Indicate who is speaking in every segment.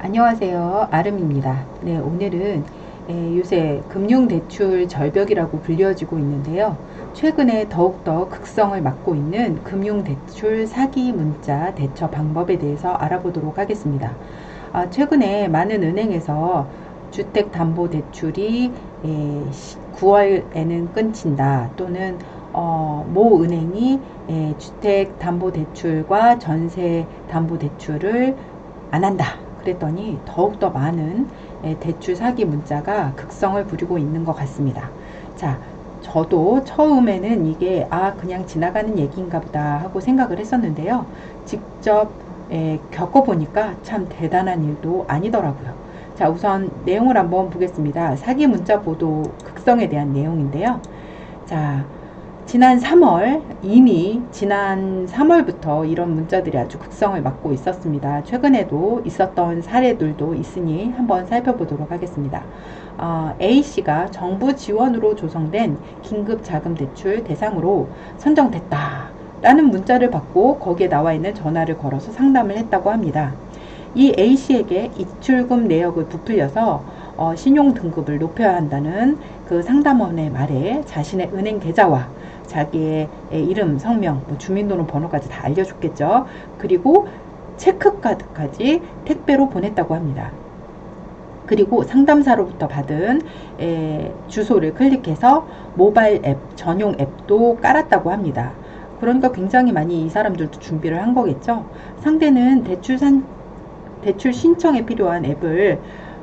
Speaker 1: 안녕하세요. 아름입니다. 네, 오늘은 에, 요새 금융대출 절벽이라고 불려지고 있는데요. 최근에 더욱더 극성을 맞고 있는 금융대출 사기 문자 대처 방법에 대해서 알아보도록 하겠습니다. 아, 최근에 많은 은행에서 주택담보대출이 에, 9월에는 끊긴다 또는 어, 모 은행이 에, 주택담보대출과 전세담보대출을 안 한다. 그랬더니 더욱더 많은 에, 대출 사기 문자가 극성을 부리고 있는 것 같습니다. 자, 저도 처음에는 이게 아 그냥 지나가는 얘기인가 보다 하고 생각을 했었는데요. 직접 에, 겪어보니까 참 대단한 일도 아니더라고요. 자, 우선 내용을 한번 보겠습니다. 사기 문자 보도 극성에 대한 내용인데요. 자, 지난 3월 이미 지난 3월부터 이런 문자들이 아주 극성을 맞고 있었습니다. 최근에도 있었던 사례들도 있으니 한번 살펴보도록 하겠습니다. 어, A씨가 정부 지원으로 조성된 긴급자금대출 대상으로 선정됐다. 라는 문자를 받고 거기에 나와 있는 전화를 걸어서 상담을 했다고 합니다. 이 A씨에게 입출금 내역을 부풀려서 어, 신용 등급을 높여야 한다는 그 상담원의 말에 자신의 은행 계좌와 자기의 이름, 성명, 뭐 주민등록 번호까지 다 알려줬겠죠. 그리고 체크카드까지 택배로 보냈다고 합니다. 그리고 상담사로부터 받은 에, 주소를 클릭해서 모바일 앱, 전용 앱도 깔았다고 합니다. 그러니까 굉장히 많이 이 사람들도 준비를 한 거겠죠. 상대는 대출 산, 대출 신청에 필요한 앱을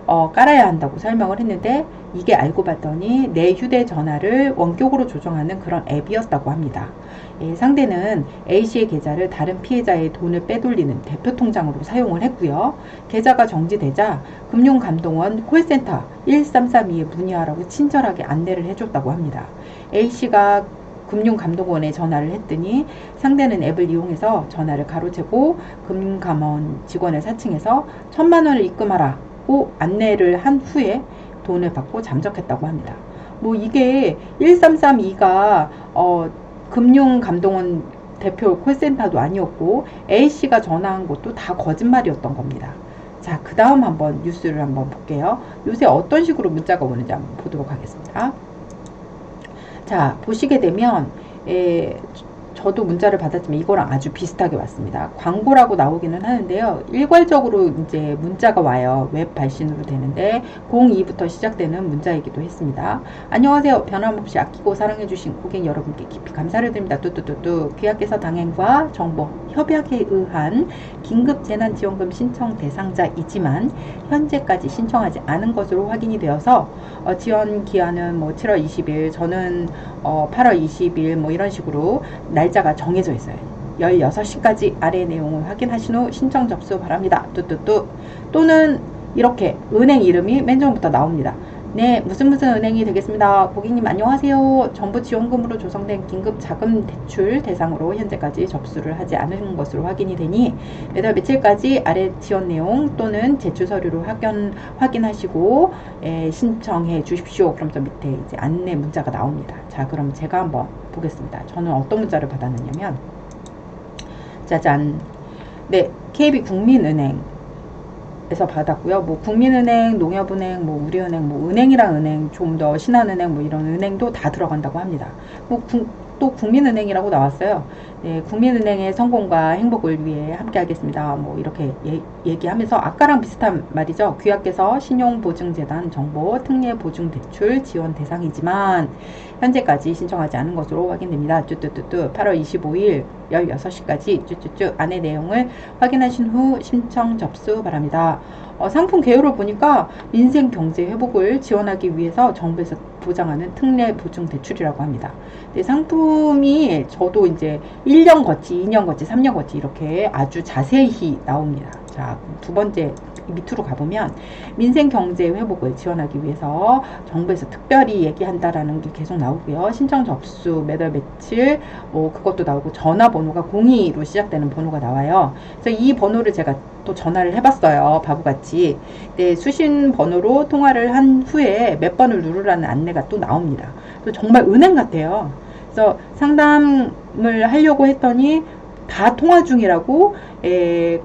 Speaker 1: 어, 깔아야 한다고 설명을 했는데 이게 알고 봤더니 내 휴대전화를 원격으로 조정하는 그런 앱이었다고 합니다. 예, 상대는 A씨의 계좌를 다른 피해자의 돈을 빼돌리는 대표 통장으로 사용을 했고요. 계좌가 정지되자 금융감동원 콜센터 1332에 문의하라고 친절하게 안내를 해줬다고 합니다. A씨가 금융감독원에 전화를 했더니 상대는 앱을 이용해서 전화를 가로채고 금감원 직원을 사칭해서 천만 원을 입금하라 고 안내를 한 후에 돈을 받고 잠적했다고 합니다. 뭐 이게 1332가 어, 금융감독원 대표 콜센터도 아니었고 A씨가 전화한 것도 다 거짓말이었던 겁니다. 자, 그 다음 한번 뉴스를 한번 볼게요. 요새 어떤 식으로 문자가 오는지 한번 보도록 하겠습니다. 자, 보시게 되면 에, 저도 문자를 받았지만 이거랑 아주 비슷하게 왔습니다. 광고라고 나오기는 하는데요. 일괄적으로 이제 문자가 와요. 웹 발신으로 되는데 02부터 시작되는 문자이기도 했습니다. 안녕하세요. 변함없이 아끼고 사랑해주신 고객 여러분께 깊이 감사를 드립니다. 뚜뚜뚜뚜 귀하께서 당행과 정보 협약에 의한 긴급 재난지원금 신청 대상자이지만 현재까지 신청하지 않은 것으로 확인이 되어서 어, 지원 기한은 뭐 7월 20일 저는 어, 8월 20일 뭐 이런 식으로 날짜 가 정해져 있어요. 16시까지 아래 내용을 확인하신 후 신청 접수 바랍니다. 뚜뚜뚜 또는 이렇게 은행 이름이 맨 처음부터 나옵니다. 네, 무슨 무슨 은행이 되겠습니다. 고객님 안녕하세요. 정부 지원금으로 조성된 긴급 자금 대출 대상으로 현재까지 접수를 하지 않은 것으로 확인이 되니 매달 며칠까지 아래 지원 내용 또는 제출 서류를 확인 확인하시고 에, 신청해 주십시오. 그럼 저 밑에 이제 안내 문자가 나옵니다. 자, 그럼 제가 한번 보겠습니다. 저는 어떤 문자를 받았느냐면 짜잔. 네, KB 국민은행 에서 받았고요. 뭐 국민은행, 농협은행, 뭐 우리은행, 뭐 은행이랑 은행, 좀 더 신한은행 뭐 이런 은행도 다 들어간다고 합니다. 뭐 구, 또 국민은행이라고 나왔어요. 네, 국민은행의 성공과 행복을 위해 함께 하겠습니다. 뭐 이렇게 예, 얘기하면서 아까랑 비슷한 말이죠. 귀하께서 신용보증재단 정보 특례보증대출 지원 대상이지만 현재까지 신청하지 않은 것으로 확인됩니다. 쭈쭈쭈쭈 8월 25일 16시까지 쭈쭈쭈 안내 내용을 확인하신 후 신청 접수 바랍니다. 어, 상품 개요를 보니까 민생 경제 회복을 지원하기 위해서 정부에서 보장하는 특례 보증 대출이라고 합니다. 근데 상품이 저도 이제 1년 거치, 2년 거치, 3년 거치 이렇게 아주 자세히 나옵니다. 자, 두 번째 밑으로 가보면 민생 경제 회복을 지원하기 위해서 정부에서 특별히 얘기한다라는 게 계속 나오고요. 신청 접수 매달 며칠 뭐 그것도 나오고 전화번호가 02로 시작되는 번호가 나와요. 그래서 이 번호를 제가 또 전화를 해봤어요. 바보같이. 네, 수신 번호로 통화를 한 후에 몇 번을 누르라는 안내가 또 나옵니다. 또 정말 은행 같아요. 그래서 상담을 하려고 했더니 다 통화 중이라고 에,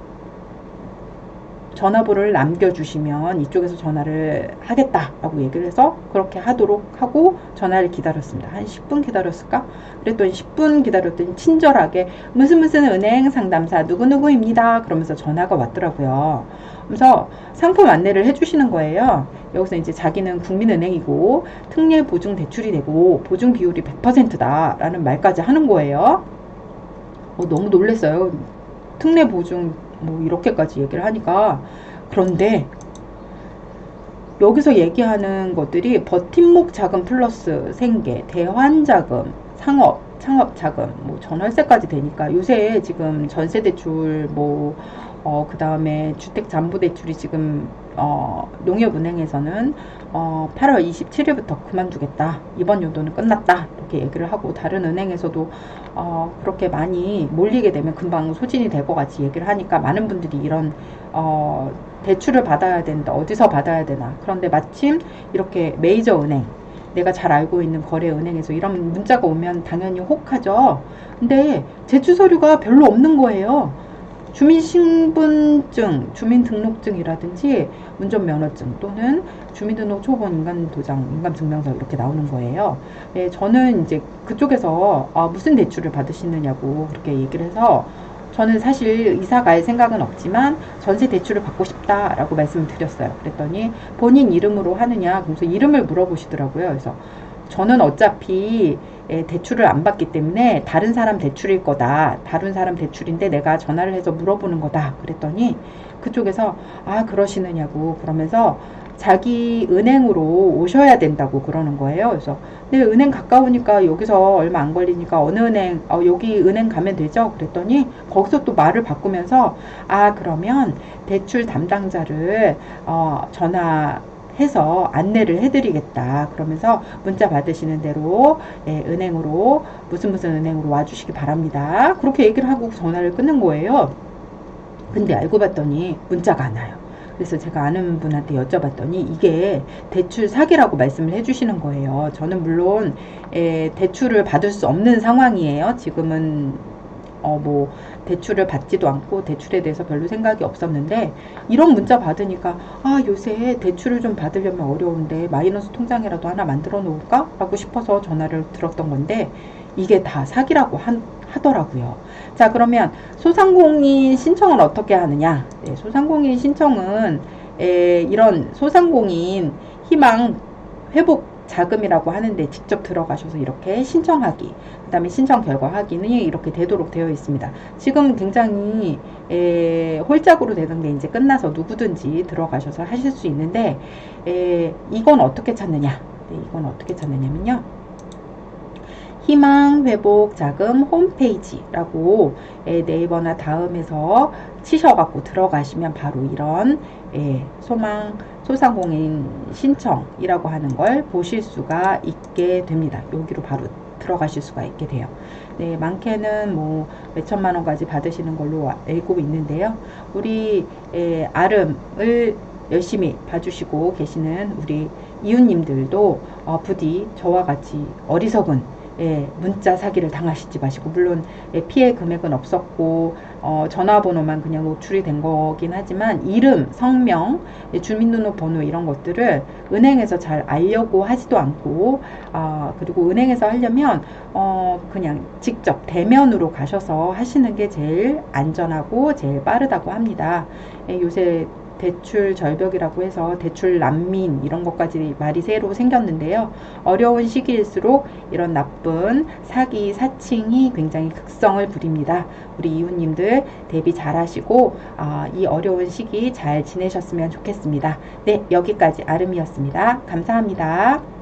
Speaker 1: 전화번호를 남겨주시면 이쪽에서 전화를 하겠다라고 얘기를 해서 그렇게 하도록 하고 전화를 기다렸습니다. 한 10분 기다렸을까? 그랬더니 10분 기다렸더니 친절하게 무슨 무슨 은행 상담사 누구누구입니다. 그러면서 전화가 왔더라고요. 그래서 상품 안내를 해주시는 거예요. 여기서 이제 자기는 국민은행이고 특례 보증 대출이 되고 보증 비율이 100%다라는 말까지 하는 거예요. 어, 너무 놀랐어요. 특례 보증 뭐 이렇게까지 얘기를 하니까 그런데 여기서 얘기하는 것들이 버팀목 자금 플러스 생계, 대환 자금, 상업, 창업 자금, 뭐 전월세까지 되니까 요새 지금 전세 대출 뭐 어, 그 다음에 주택담보대출이 지금 어, 농협은행에서는 어, 8월 27일부터 그만두겠다. 이번 연도는 끝났다. 이렇게 얘기를 하고 다른 은행에서도 어, 그렇게 많이 몰리게 되면 금방 소진이 될 것 같이 얘기를 하니까 많은 분들이 이런 어, 대출을 받아야 된다. 어디서 받아야 되나. 그런데 마침 이렇게 메이저 은행 내가 잘 알고 있는 거래은행에서 이런 문자가 오면 당연히 혹하죠. 근데 제출 서류가 별로 없는 거예요. 주민신분증, 주민등록증이라든지 운전면허증 또는 주민등록 초본 인간도장, 인감증명서 이렇게 나오는 거예요. 네, 저는 이제 그쪽에서 아, 무슨 대출을 받으시느냐고 그렇게 얘기를 해서 저는 사실 이사 갈 생각은 없지만 전세 대출을 받고 싶다라고 말씀을 드렸어요. 그랬더니 본인 이름으로 하느냐, 그래서 이름을 물어보시더라고요. 그래서 저는 어차피 예, 대출을 안 받기 때문에 다른 사람 대출일 거다. 다른 사람 대출인데 내가 전화를 해서 물어보는 거다. 그랬더니 그쪽에서 아 그러시느냐고 그러면서 자기 은행으로 오셔야 된다고 그러는 거예요. 그래서 근데 은행 가까우니까 여기서 얼마 안 걸리니까 어느 은행 어, 여기 은행 가면 되죠. 그랬더니 거기서 또 말을 바꾸면서 아 그러면 대출 담당자를 어, 전화 해서 안내를 해드리겠다. 그러면서 문자 받으시는 대로 예, 은행으로 무슨 무슨 은행으로 와주시기 바랍니다. 그렇게 얘기를 하고 전화를 끊는 거예요. 근데 알고 봤더니 문자가 안 와요. 그래서 제가 아는 분한테 여쭤봤더니 이게 대출 사기라고 말씀을 해주시는 거예요. 저는 물론 에, 대출을 받을 수 없는 상황이에요. 지금은 어, 뭐, 대출을 받지도 않고 대출에 대해서 별로 생각이 없었는데, 이런 문자 받으니까, 아, 요새 대출을 좀 받으려면 어려운데, 마이너스 통장이라도 하나 만들어 놓을까? 라고 싶어서 전화를 들었던 건데, 이게 다 사기라고 한, 하더라고요. 자, 그러면 소상공인 신청은 어떻게 하느냐? 네, 소상공인 신청은, 에, 이런 소상공인 희망 회복 자금이라고 하는데 직접 들어가셔서 이렇게 신청하기, 그 다음에 신청 결과 확인이 이렇게 되도록 되어 있습니다. 지금 굉장히 에, 홀짝으로 되는 게 이제 끝나서 누구든지 들어가셔서 하실 수 있는데 에, 이건 어떻게 찾느냐? 네, 이건 어떻게 찾느냐면요. 희망 회복 자금 홈페이지라고 예, 네이버나 다음에서 치셔갖고 들어가시면 바로 이런 예, 소망 소상공인 신청이라고 하는 걸 보실 수가 있게 됩니다. 여기로 바로 들어가실 수가 있게 돼요. 네, 많게는 뭐 몇천만 원까지 받으시는 걸로 알고 있는데요. 우리 예, 아름을 열심히 봐주시고 계시는 우리 이웃님들도 어, 부디 저와 같이 어리석은 예, 문자 사기를 당하시지 마시고 물론 예, 피해 금액은 없었고 어, 전화번호만 그냥 노출이 된 거긴 하지만 이름, 성명, 예, 주민등록번호 이런 것들을 은행에서 잘 알려고 하지도 않고 아, 그리고 은행에서 하려면 어, 그냥 직접 대면으로 가셔서 하시는 게 제일 안전하고 제일 빠르다고 합니다. 예, 요새 대출 절벽이라고 해서 대출 난민 이런 것까지 말이 새로 생겼는데요. 어려운 시기일수록 이런 나쁜 사기, 사칭이 굉장히 극성을 부립니다. 우리 이웃님들 대비 잘 하시고 아, 이 어려운 시기 잘 지내셨으면 좋겠습니다. 네, 여기까지 아름이었습니다. 감사합니다.